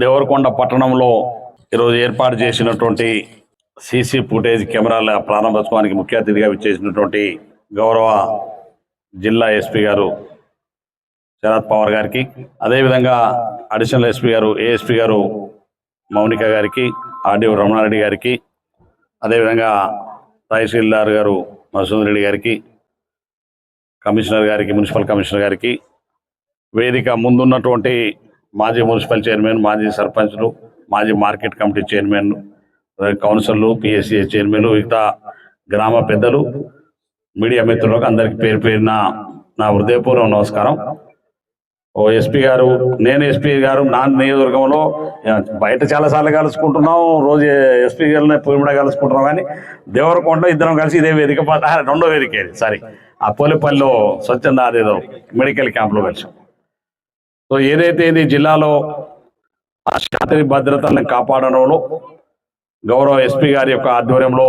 దేవరకొండ పట్టణంలో ఈరోజు ఏర్పాటు చేసినటువంటి సీసీ ఫుటేజ్ కెమెరాల ప్రారంభోత్సవానికి ముఖ్య అతిథిగా విచ్చేసినటువంటి గౌరవ జిల్లా ఎస్పీ గారు శరత్ పవార్ గారికి అదేవిధంగా అడిషనల్ ఎస్పీ గారు ఏఎస్పీ గారు మౌనిక గారికి ఆర్డీఓ రమణారెడ్డి గారికి అదేవిధంగా తహసీల్దార్ గారు మసూద్ రెడ్డి గారికి కమిషనర్ గారికి మున్సిపల్ కమిషనర్ గారికి వేదిక ముందున్నటువంటి మాజీ మున్సిపల్ చైర్మన్ మాజీ సర్పంచ్లు మాజీ మార్కెట్ కమిటీ చైర్మన్ కౌన్సిల్లు పిఎస్సీ చైర్మన్లు మిగతా గ్రామ పెద్దలు మీడియా మిత్రులకు అందరికి పేరు పేరున నా హృదయపూర్వక నమస్కారం. ఓ ఎస్పీ గారు నేను ఎస్పీ గారు నా నియోజకవర్గంలో బయట చాలా సార్లు కలుసుకుంటున్నాం రోజు ఎస్పీ గారిని పూర్మిడ కలుసుకుంటున్నాం కానీ దేవరకొండ ఇద్దరం కలిసి ఇదే వేదిక రెండో వేదిక సారీ. ఆ పోలేపల్లిలో స్వచ్ఛంద అదేదో మెడికల్ క్యాంప్లో కలిసాం. సో ఏదైతే ఇది జిల్లాలో ఆ శాంతి భద్రతలను కాపాడడంలో గౌరవ ఎస్పీ గారి యొక్క ఆధ్వర్యంలో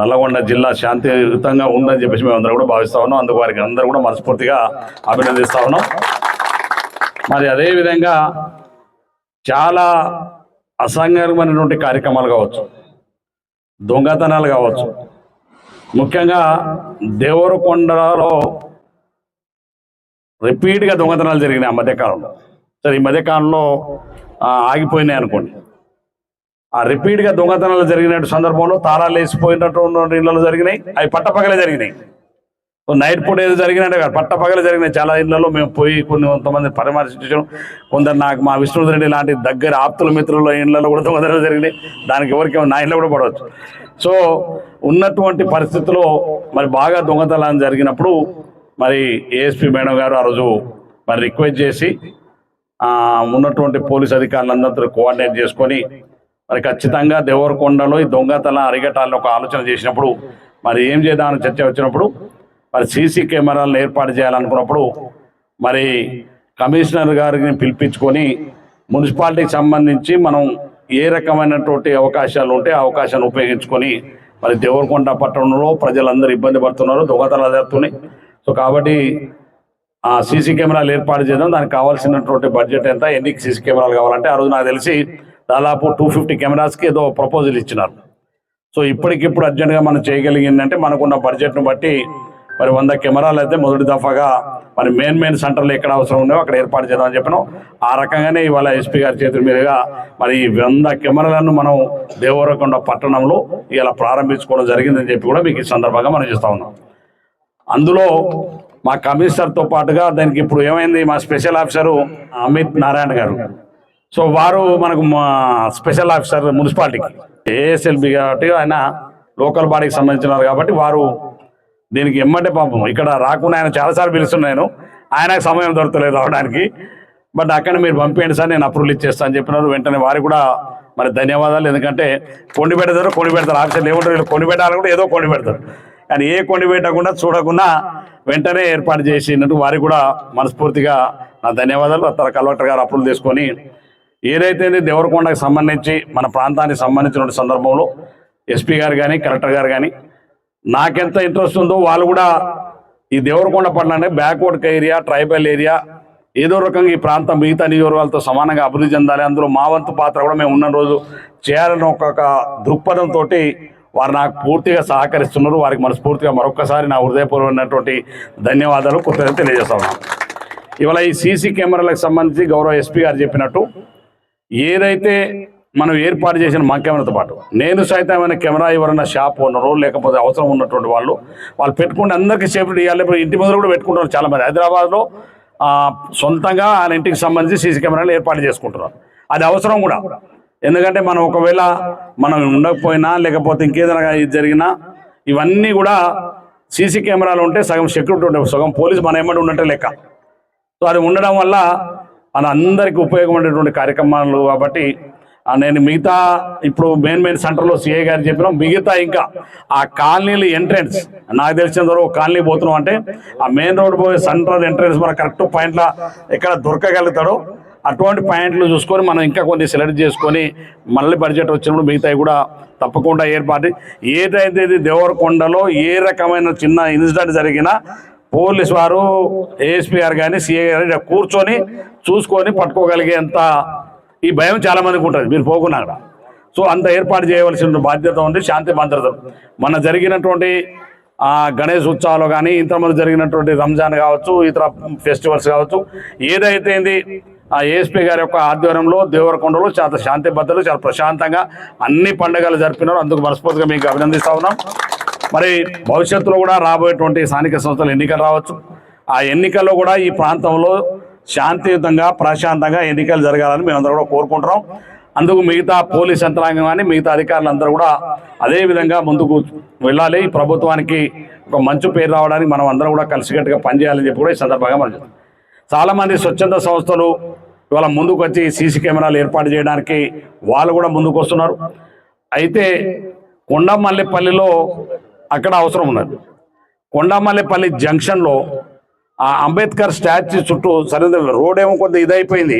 నల్లగొండ జిల్లా శాంతియుతంగా ఉందని చెప్పేసి మేము అందరూ కూడా భావిస్తా ఉన్నాం. అందుకు వారికి అందరూ కూడా మనస్ఫూర్తిగా అభినందిస్తా ఉన్నాం. మరి అదేవిధంగా చాలా అసంగమైనటువంటి కార్యక్రమాలు కావచ్చు దొంగతనాలు కావచ్చు. ముఖ్యంగా దేవరకొండలో రిపీట్గా దొంగతనాలు జరిగినాయి ఆ మధ్యకాలంలో. సరే ఈ మధ్యకాలంలో ఆగిపోయినాయి అనుకోండి. ఆ రిపీట్గా దొంగతనాలు జరిగినట్టు సందర్భంలో తాళాలు వేసిపోయినటువంటి ఇళ్ళలో జరిగినాయి అవి పట్టపగలే జరిగినాయి. నైట్ పూట ఏదో జరిగినట్టు కాదు పట్టపగలే జరిగినాయి. చాలా ఇళ్ళలో మేము పోయి కొన్ని కొంతమంది పరామర్శించడం కొందరు నాకు మా విష్ణురెడ్డి లాంటి దగ్గర ఆప్తుల మిత్రుల ఇళ్ళలో కూడా దొంగతనాలు జరిగినాయి. దానికి ఎవరికి నా ఇళ్ళలో కూడా పడవచ్చు. సో ఉన్నటువంటి పరిస్థితిలో మరి బాగా దొంగతనాలు జరిగినప్పుడు మరి ఏఎస్పి మేడం గారు ఆ రోజు మరి రిక్వెస్ట్ చేసి ఉన్నటువంటి పోలీస్ అధికారులందరితో కోఆర్డినేట్ చేసుకొని మరి ఖచ్చితంగా దేవరకొండలో ఈ దొంగతన అరిగటాలను ఒక ఆలోచన చేసినప్పుడు మరి ఏం చేద్దామని చర్చ వచ్చినప్పుడు మరి సీసీ కెమెరాలను ఏర్పాటు చేయాలనుకున్నప్పుడు మరి కమిషనర్ గారిని పిలిపించుకొని మున్సిపాలిటీకి సంబంధించి మనం ఏ రకమైనటువంటి అవకాశాలు ఉంటే ఆ అవకాశాన్ని ఉపయోగించుకొని మరి దేవరకొండ పట్టణంలో ప్రజలందరూ ఇబ్బంది పడుతున్నారు దొంగతనాలు జరుగుతున్నాయి. సో కాబట్టి ఆ సీసీ కెమెరాలు ఏర్పాటు చేద్దాం. దానికి కావాల్సినటువంటి బడ్జెట్ ఎంత ఎన్ని సీసీ కెమెరాలు కావాలంటే ఆ రోజు నాకు తెలిసి దాదాపు టూ ఫిఫ్టీ కెమెరాస్కి ఏదో ప్రపోజల్ ఇచ్చినారు. సో ఇప్పటికిప్పుడు అర్జెంటుగా మనం చేయగలిగిందంటే మనకున్న బడ్జెట్ను బట్టి మరి వంద కెమెరాలు అయితే మొదటి దఫాగా మరి మెయిన్ మెయిన్ సెంటర్లు ఎక్కడ అవసరం ఉన్నాయో అక్కడ ఏర్పాటు చేద్దామని చెప్పినాం. ఆ రకంగానే ఇవాళ ఎస్పీ గారి చేతుల మీదుగా మరి ఈ వంద కెమెరాలను మనం దేవరకొండ పట్టణంలో ఇలా ప్రారంభించుకోవడం జరిగిందని చెప్పి కూడా మీకు ఈ సందర్భంగా మనం చేస్తూ ఉన్నాం. అందులో మా కమిషనర్తో పాటుగా దానికి ఇప్పుడు ఏమైంది మా స్పెషల్ ఆఫీసరు అమిత్ నారాయణ గారు. సో వారు మనకు మా స్పెషల్ ఆఫీసర్ మున్సిపాలిటీకి. ఏఎస్ఎల్బి కాబట్టి ఆయన లోకల్ బాడీకి సంబంధించినారు కాబట్టి వారు దీనికి ఎమ్మటే పాపం. ఇక్కడ రాకుండా ఆయన చాలాసార్లు పిలుస్తున్నాను ఆయనకు సమయం దొరకలేదు రావడానికి. బట్ అక్కడ మీరు పంపించండి సార్ నేను అప్రూవల్ ఇచ్చేస్తాను అని చెప్పినారు. వెంటనే వారికి కూడా మరి ధన్యవాదాలు. ఎందుకంటే కొండి పెడతారు కొని పెడతారు. ఆఫీసర్లు ఏముంటారు వీళ్ళు కొండి కూడా ఏదో కొని పెడతారు. కానీ ఏ కొండి పెట్టకుండా చూడకుండా వెంటనే ఏర్పాటు చేసినట్టు వారికి కూడా మనస్ఫూర్తిగా నా ధన్యవాదాలు. తన కలెక్టర్ గారు అప్పులు తీసుకొని ఏదైతే దేవరకొండకు సంబంధించి మన ప్రాంతానికి సంబంధించిన సందర్భంలో ఎస్పీ గారు కానీ కలెక్టర్ గారు కానీ నాకెంత ఇంట్రెస్ట్ ఉందో వాళ్ళు కూడా ఈ దేవరకొండ పట్టణాన్ని బ్యాక్వర్డ్ ఏరియా ట్రైబల్ ఏరియా ఏదో రకంగా ఈ ప్రాంతం మిగతా నియోజకవర్గాలతో సమానంగా అభివృద్ధి చెందాలి. అందులో మా వంతు పాత్ర కూడా మేము ఉన్న రోజు చేయాలని ఒక దృక్పథంతో వారు నాకు పూర్తిగా సహకరిస్తున్నారు. వారికి మనస్ఫూర్తిగా మరొకసారి నా హృదయపూర్వమైనటువంటి ధన్యవాదాలు కృతజ్ఞత తెలియజేస్తున్నాను ఇవాళ ఈ సీసీ కెమెరాలకు సంబంధించి గౌరవ ఎస్పీ గారు చెప్పినట్టు ఏదైతే మనం ఏర్పాటు చేసిన మా కెమెరాతో పాటు నేను సైతం ఏమైనా కెమెరా ఎవరైనా షాప్ ఉన్నారో లేకపోతే అవసరం ఉన్నటువంటి వాళ్ళు వాళ్ళు పెట్టుకుంటే అందరికీ సేఫ్టీ ఇవ్వాలి. ఇప్పుడు ఇంటి ముందర కూడా పెట్టుకుంటారు చాలా మంది హైదరాబాద్లో సొంతంగా ఆయన ఇంటికి సంబంధించి సీసీ కెమెరాలు ఏర్పాటు చేసుకుంటున్నారు. అది అవసరం కూడా. ఎందుకంటే మనం ఒకవేళ మనం ఉండకపోయినా లేకపోతే ఇంకేదైనా ఇది జరిగినా ఇవన్నీ కూడా సీసీ కెమెరాలు ఉంటే సగం సెక్యూరిటీ ఉండే సగం పోలీస్ మన ఏమంటే ఉన్నట్టే లెక్క. సో అది ఉండడం వల్ల మన అందరికీ ఉపయోగపడేటువంటి కార్యక్రమాలు కాబట్టి నేను మిగతా ఇప్పుడు మెయిన్ మెయిన్ సెంటర్లో సిఐ గారు చెప్పినాం మిగతా ఇంకా ఆ కాలనీలు ఎంట్రెన్స్ నాకు తెలిసిన ద్వారా ఒక కాలనీ పోతున్నాం అంటే ఆ మెయిన్ రోడ్ పోయే సెంట్రల్ ఎంట్రెన్స్ మన కరెక్ట్ పాయింట్లో ఎక్కడ దొరకగలుగుతాడో అటువంటి పాయింట్లు చూసుకొని మనం ఇంకా కొన్ని సెలెక్ట్ చేసుకొని మళ్ళీ బడ్జెట్ వచ్చినప్పుడు మిగతాయి కూడా తప్పకుండా ఏర్పాటు. ఏదైతే ఇది దేవరకొండలో ఏ రకమైన చిన్న ఇన్సిడెంట్ జరిగినా పోలీస్ వారు ఏఎస్పీ గారు కానీ సిఐఆర్ గారు కూర్చొని చూసుకొని పట్టుకోగలిగేంత ఈ భయం చాలా మందికి ఉంటుంది. మీరు పోకున్నా అక్కడ సో అంత ఏర్పాటు చేయవలసిన బాధ్యత ఉంది. శాంతి భద్రత. మన జరిగినటువంటి గణేష్ ఉత్సవాలు కానీ ఇంతమంది జరిగినటువంటి రంజాన్ కావచ్చు ఇతర ఫెస్టివల్స్ కావచ్చు ఏదైతే ఆ ఏఎస్పీ గారి యొక్క ఆధ్వర్యంలో దేవరకొండలో చాలా శాంతి భద్రతలు చాలా ప్రశాంతంగా అన్ని పండుగలు జరిపినారు. అందుకు మనస్ఫూర్తిగా మీకు అభినందిస్తా ఉన్నాం. మరి భవిష్యత్తులో కూడా రాబోయేటువంటి స్థానిక సంస్థల ఎన్నికలు రావచ్చు. ఆ ఎన్నికల్లో కూడా ఈ ప్రాంతంలో శాంతియుతంగా ప్రశాంతంగా ఎన్నికలు జరగాలని మేమందరం కూడా కోరుకుంటున్నాం. అందుకు మిగతా పోలీస్ యంత్రాంగం కానీ మిగతా అధికారులందరూ కూడా అదే విధంగా ముందుకు వెళ్ళాలి. ప్రభుత్వానికి ఒక మంచి పేరు రావడానికి మనం అందరం కూడా కలిసికట్టుగా పనిచేయాలని చెప్పి కూడా ఈ సందర్భంగా మనం చెప్తాం చాలామంది స్వచ్ఛంద సంస్థలు ఇవాళ ముందుకు వచ్చి సీసీ కెమెరాలు ఏర్పాటు చేయడానికి వాళ్ళు కూడా ముందుకు వస్తున్నారు అయితే కొండమల్లిపల్లిలో అక్కడ అవసరం ఉన్నది. కొండమల్లిపల్లి జంక్షన్లో ఆ అంబేద్కర్ స్టాచ్యూ చుట్టూ సరైన రోడ్ ఏమో కొద్దిగా ఇదైపోయింది.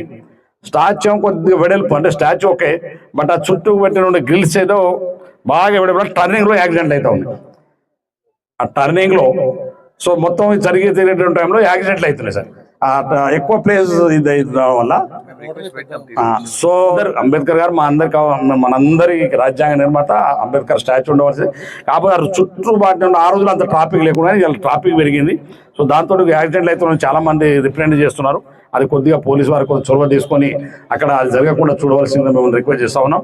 స్టాచ్యూ ఏమో కొద్దిగా వెడల్పు అంటే స్టాచ్యూ ఓకే బట్ ఆ చుట్టూ పెట్టిన గ్రిల్స్ ఏదో బాగా వెడల్పు టర్నింగ్లో యాక్సిడెంట్ అవుతా ఉంది. ఆ టర్నింగ్లో సో మొత్తం జరిగే తిరిగేటువంటి టైంలో యాక్సిడెంట్లు అవుతున్నాయి సార్. ఎక్కువ ప్లేస్ ఇది రావడం వల్ల? సో అంబేద్కర్ గారు మా అందరికి మనందరి రాజ్యాంగ నిర్మాత అంబేద్కర్ స్టాచ్యూ ఉండవలసింది. కాకపోతే ఆ చుట్టూ వాటి ఆ రోజులు అంత ట్రాఫిక్ లేకుండా ఇలా ట్రాఫిక్ పెరిగింది. సో దాంతో యాక్సిడెంట్లు అయితే చాలా మంది రిప్రజెంట్ చేస్తున్నారు. అది కొద్దిగా పోలీసు వారు కొంచెం చొరవ తీసుకొని అక్కడ అది జరగకుండా చూడవలసింది మేము రిక్వెస్ట్ చేస్తా ఉన్నాం.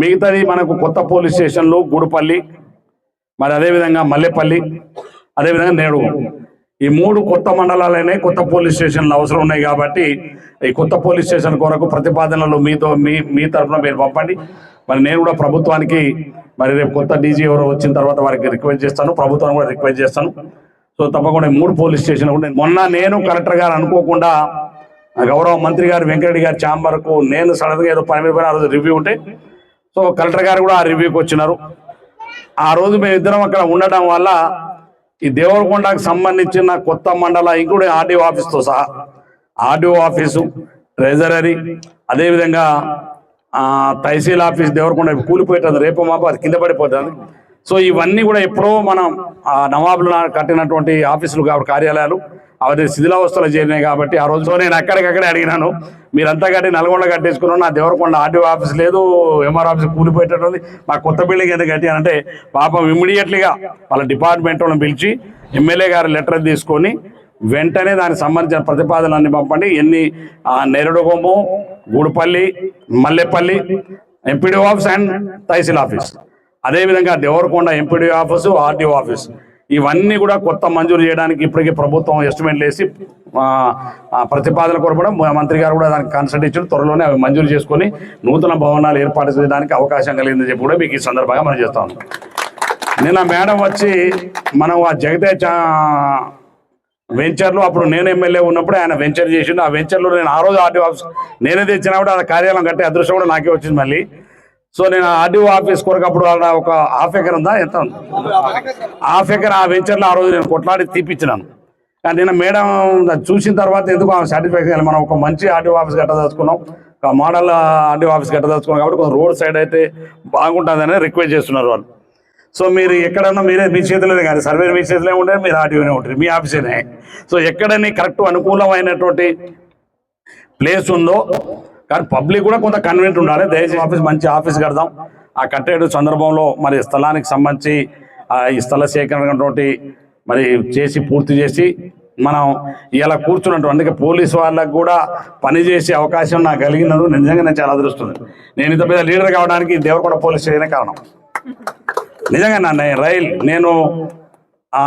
మిగతాది మనకు కొత్త పోలీస్ స్టేషన్లు గూడుపల్లి మరి అదేవిధంగా మల్లెపల్లి అదేవిధంగా నేడు ఈ మూడు కొత్త మండలాలనే కొత్త పోలీస్ స్టేషన్లు అవసరం ఉన్నాయి కాబట్టి ఈ కొత్త పోలీస్ స్టేషన్ కొరకు ప్రతిపాదనలు మీతో మీ మీ తరఫున మీరు పంపండి. మరి నేను కూడా ప్రభుత్వానికి మరి రేపు కొత్త డీజీ ఎవరో వచ్చిన తర్వాత వారికి రిక్వెస్ట్ చేస్తాను ప్రభుత్వాన్ని కూడా రిక్వెస్ట్ చేస్తాను. సో తప్పకుండా ఈ మూడు పోలీస్ స్టేషన్ కూడా మొన్న నేను కలెక్టర్ గారు అనుకోకుండా గౌరవ మంత్రి గారు వెంకరెడ్డి గారి ఛాంబర్కు నేను సడన్గా ఏదో పని మీద ఆ రోజు రివ్యూ ఉంటే సో కలెక్టర్ గారు కూడా ఆ రివ్యూకి వచ్చినారు. ఆ రోజు మేము ఇద్దరం అక్కడ ఉండడం వల్ల ఈ దేవరకొండకు సంబంధించిన కొత్త మండల ఇంకోటి ఆర్డీఓ ఆఫీస్తో సహా ఆర్డీఓ ఆఫీసు ట్రెజరీ అదేవిధంగా ఆ, తహసీల్ ఆఫీస్ దేవరకొండ కూలిపోయేటది రేపు మాపు అది కింద పడిపోతుంది. సో ఇవన్నీ కూడా ఎప్పుడో మనం ఆ నవాబులు కట్టినటువంటి ఆఫీసులు కాబట్టి కార్యాలయాలు అవన్నీ శిథిలావస్థలు చేరినాయి కాబట్టి ఆ రోజు నేను అక్కడికక్కడే అడిగినాను. మీరంతా కట్టి నల్గొండ కట్టేసుకున్నాను. నా దేవరకొండ ఆర్డీఓ ఆఫీస్ లేదు ఎంఆర్ ఆఫీస్ కూలిపోయేటట్టుంది. మా కొత్త బిల్డింగ్ ఎందుకు కట్టి అంటే పాపం ఇమ్మీడియట్లీగా వాళ్ళ డిపార్ట్మెంట్ వాళ్ళని పిలిచి ఎమ్మెల్యే గారి లెటర్ తీసుకొని వెంటనే దానికి సంబంధించిన ప్రతిపాదనలన్నీ పంపండి. ఎన్ని ఆ, Neredugommu Gudupalli Mallepalli MPD office and tehsil office. అదేవిధంగా Devarakonda MPD office RDO office. ఇవన్నీ కూడా కొత్త మంజూరు చేయడానికి ఇప్పటికే ప్రభుత్వం ఎస్టిమేట్లు వేసి ప్రతిపాదన కొరకు కూడా మంత్రి గారు కూడా దానికి కన్సల్ట్ ఇచ్చి త్వరలోనే అవి మంజూరు చేసుకొని నూతన భవనాలు ఏర్పాటు చేయడానికి అవకాశం కలిగిందని చెప్పి కూడా మీకు ఈ సందర్భంగా మనం చేస్తా ఉన్నాం. నిన్న మేడం వచ్చి మనం ఆ జగదే వెంచర్లో అప్పుడు నేను ఎమ్మెల్యే ఉన్నప్పుడు ఆయన వెంచర్ చేసిండు. ఆ వెంచర్లో నేను ఆ రోజు ఆర్టీ ఆఫీస్ నేనే తెచ్చినా కూడా ఆ కార్యాలయం కట్టే అదృష్టం కూడా నాకే వచ్చింది మళ్ళీ. సో నేను ఆర్డీఓ ఆఫీస్ కొరకు అప్పుడు ఆడ ఒక హాఫ్ ఎకర్ ఉందా? ఎంత ఉంది? హాఫ్ ఎకర్ ఆ వెంచర్లో ఆ రోజు నేను కొట్లాడి తీపిచ్చినాను. కానీ నిన్న మేడం చూసిన తర్వాత ఎందుకు ఆమె సాటిస్ఫాక్షన్ మనం ఒక మంచి ఆర్డీఓ ఆఫీస్ కట్టదలుచుకున్నాం ఒక మోడల్ ఆర్డీఓ ఆఫీస్ కట్టదలుచుకున్నాం కాబట్టి కొంచెం రోడ్ సైడ్ అయితే బాగుంటుందని రిక్వెస్ట్ చేస్తున్నారు వాళ్ళు. సో మీరు ఎక్కడన్నా మీరే మీ చేతిలోనే కానీ సర్వే మీ చేతిలో ఉంటే మీరు ఆర్డీఓనే ఉంటారు మీ ఆఫీసేనే. సో ఎక్కడని కరెక్ట్ అనుకూలమైనటువంటి ప్లేస్ ఉందో కానీ పబ్లిక్ కూడా కొంత కన్వీనెంట్ ఉండాలి. దయచేసి ఆఫీస్ మంచి ఆఫీస్ కడదాం. ఆ కట్టేడు సందర్భంలో మరి స్థలానికి సంబంధించి ఆ ఈ స్థల సేకరణటువంటి మరి చేసి పూర్తి చేసి మనం ఇలా కూర్చున్నట్టు అందుకే పోలీస్ వాళ్ళకు కూడా పని చేసే అవకాశం నాకు కలిగినందుకు నిజంగా నేను చాలా అదృష్టం నేను ఇంత పెద్ద లీడర్ కావడానికి దేవరకొండ పోలీస్ స్టేషనే కారణం. నిజంగా నా రైల్ నేను ఆ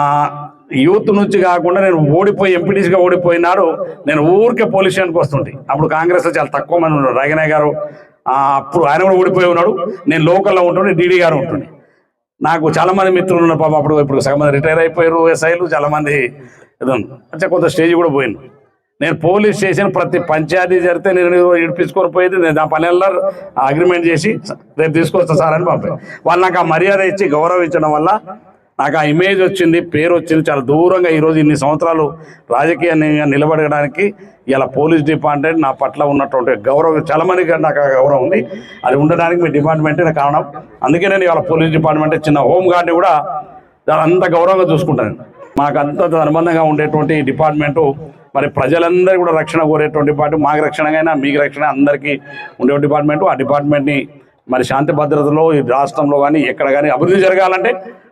యూత్ నుంచి కాకుండా నేను ఓడిపోయి ఎంపీటీసీగా ఓడిపోయినాడు. నేను ఊరికే పోలీస్ స్టేషన్కి వస్తుంటే. అప్పుడు కాంగ్రెస్లో చాలా తక్కువ మంది ఉన్నారు. రాగనయ్య గారు అప్పుడు ఆయన కూడా ఓడిపోయి ఉన్నాడు. నేను లోకల్లో ఉంటుండే డీడీ గారు ఉంటుండే. నాకు చాలా మంది మిత్రులు ఉన్నారు పాప. అప్పుడు ఇప్పుడు సగం మంది రిటైర్ అయిపోయారు ఎస్ఐలు చాలా మంది ఏదో అంటే కొంత స్టేజ్ కూడా పోయింది నేను పోలీస్ స్టేషన్ ప్రతి పంచాయతీ జరిగితే నేను ఇడిపించుకొని పోయేది. నేను ఆ పనుల్లో అగ్రిమెంట్ చేసి రేపు తీసుకొస్తా సార్ అని పంపాను. వాళ్ళు నాకు ఆ మర్యాద ఇచ్చి గౌరవించడం వల్ల నాకు ఆ ఇమేజ్ వచ్చింది పేరు వచ్చింది చాలా దూరంగా ఈరోజు ఇన్ని సంవత్సరాలు రాజకీయంగా నిలబడడానికి ఇలా పోలీస్ డిపార్ట్మెంట్ నా పట్ల ఉన్నటువంటి గౌరవం చాలామందికి నాకు ఆ గౌరవం ఉంది. అది ఉండడానికి మీ డిపార్ట్మెంటే కారణం. అందుకే నేను ఇవాళ పోలీస్ డిపార్ట్మెంట్ చిన్న హోమ్ గార్డ్ని కూడా దాని అంత గౌరవంగా చూసుకుంటాను. మాకు అంత అనుబంధంగా ఉండేటువంటి డిపార్ట్మెంటు మరి ప్రజలందరూ కూడా రక్షణ కోరేటువంటి పార్టీ మాకు రక్షణగా మీకు రక్షణ అందరికీ ఉండే డిపార్ట్మెంట్. ఆ డిపార్ట్మెంట్ని మరి శాంతి భద్రతలో ఈ రాష్ట్రంలో కానీ ఎక్కడ కానీ అభివృద్ధి జరగాలంటే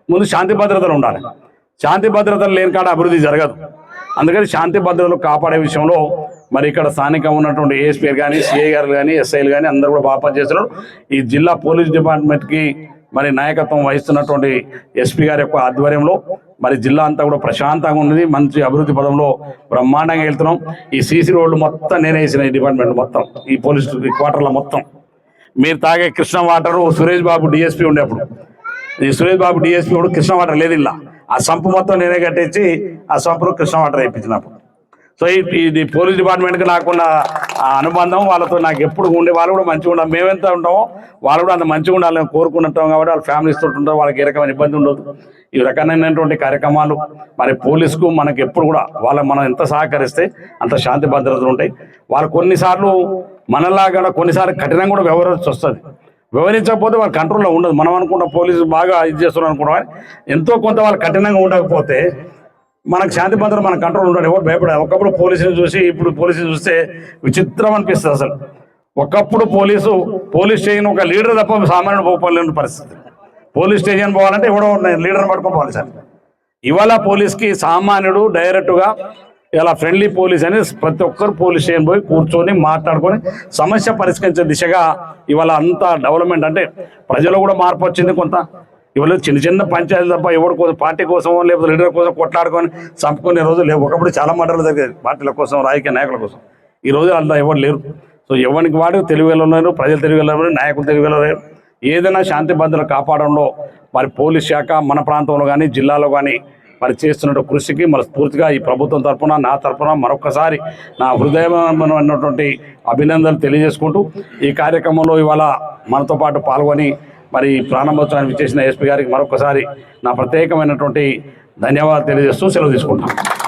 ముందు శాంతి భద్రతలు ఉండాలి. శాంతి భద్రతలు లేని కాడ అభివృద్ధి జరగదు. అందుకని శాంతి భద్రతలు కాపాడే విషయంలో మరి ఇక్కడ స్థానికంగా ఉన్నటువంటి ఏఎస్పీ కానీ సిఐ గారు కానీ ఎస్ఐలు కానీ అందరూ కూడా బాగా పనిచేస్తున్నారు. ఈ జిల్లా పోలీస్ డిపార్ట్మెంట్కి మరి నాయకత్వం వహిస్తున్నటువంటి ఎస్పీ గారి యొక్క ఆధ్వర్యంలో మరి జిల్లా అంతా కూడా ప్రశాంతంగా ఉన్నది. మంచి అభివృద్ధి పదంలో బ్రహ్మాండంగా వెళ్తున్నాం. ఈ సీసీ రోడ్లు మొత్తం నేనే వేసిన ఈ డిపార్ట్మెంట్ మొత్తం ఈ పోలీస్ క్వార్టర్ల మొత్తం. మీరు తాగే కృష్ణ వాటర్ సురేష్ బాబు డిఎస్పీ ఉండేప్పుడు ఈ సురేష్ బాబు డిఎస్పీ కూడా కృష్ణ వాటర్ లేదు ఇలా. ఆ సంపు మొత్తం నేనే కట్టేసి ఆ సంపులో కృష్ణ వాటర్ వేయించినప్పుడు. సో ఈ- ఇది పోలీస్ డిపార్ట్మెంట్కి నాకున్న ఆ అనుబంధం వాళ్ళతో నాకు ఎప్పుడు ఉండే వాళ్ళు కూడా మంచిగా ఉండాలి. మేమెంత ఉంటామో వాళ్ళు కూడా అంత మంచిగా ఉండాలని కోరుకుంటుంటాం కాబట్టి వాళ్ళ ఫ్యామిలీస్ తోటి ఉంటారు వాళ్ళకి ఏ రకమైన ఇబ్బంది ఉండదు. ఈ రకమైనటువంటి కార్యక్రమాలు మరి పోలీసుకు మనకి ఎప్పుడు కూడా వాళ్ళ మనం ఎంత సహకరిస్తే అంత శాంతి భద్రతలు ఉంటాయి. వాళ్ళు కొన్నిసార్లు మనలాగా కొన్నిసార్లు కఠినంగా కూడా వ్యవహరించాల్సి వస్తుంది వివరించకపోతే వాళ్ళ కంట్రోల్లో ఉండదు. మనం అనుకున్న పోలీసు బాగా ఇది చేస్తున్నారు అనుకున్నాం కానీ ఎంతో కొంత వాళ్ళు కఠినంగా ఉండకపోతే మనకు శాంతి భద్రత మన కంట్రోల్ ఉండాలి. ఎవరు భయపడాలి ఒకప్పుడు పోలీసుని చూసి ఇప్పుడు పోలీసుని చూస్తే విచిత్రం అనిపిస్తుంది అసలు. ఒకప్పుడు పోలీసు పోలీస్ స్టేషన్ ఒక లీడర్ తప్ప సామాన్యుడు పోలేని పరిస్థితి. పోలీస్ స్టేషన్ పోవాలంటే ఎవడో లీడర్ పట్టుకొని పోవాలి సార్. ఇవాళ పోలీస్కి సామాన్యుడు డైరెక్ట్గా ఇలా ఫ్రెండ్లీ పోలీస్ అని ప్రతి ఒక్కరు పోలీస్ స్టేషన్ పోయి కూర్చొని మాట్లాడుకొని సమస్య పరిష్కరించే దిశగా ఇవాళ అంతా డెవలప్మెంట్ అంటే ప్రజలు కూడా మార్పు వచ్చింది కొంత. ఇవాళ చిన్న చిన్న పంచాయతీ తప్ప ఎవరి కోసం పార్టీ కోసం లేకపోతే లీడర్ కోసం కొట్లాడుకొని చంపుకునే రోజులు లేవు. ఒకప్పుడు చాలా మండలు జరిగేది పార్టీల కోసం రాజకీయ నాయకుల కోసం. ఈ రోజు అంతా ఎవరు లేరు. సో ఎవరికి వాడు తెలుగులో ఉన్నారు ప్రజలు తెలుగులో ఉన్నారు నాయకులు తెలివిలో లేరు. ఏదైనా శాంతి భద్రత కాపాడంలో మరి పోలీస్ శాఖ మన ప్రాంతంలో కానీ జిల్లాలో కానీ మరి చేస్తున్న కృషికి మన స్ఫూర్తిగా ఈ ప్రభుత్వం తరపున నా తరపున మరొకసారి నా హృదయమైనటువంటి అభినందనలు తెలియజేసుకుంటూ ఈ కార్యక్రమంలో ఇవాళ మనతో పాటు పాల్గొని మరి ప్రారంభోత్సవానికి చేసిన ఎస్పీ గారికి మరొకసారి నా ప్రత్యేకమైనటువంటి ధన్యవాదాలు తెలియజేస్తూ సెలవు తీసుకుంటాను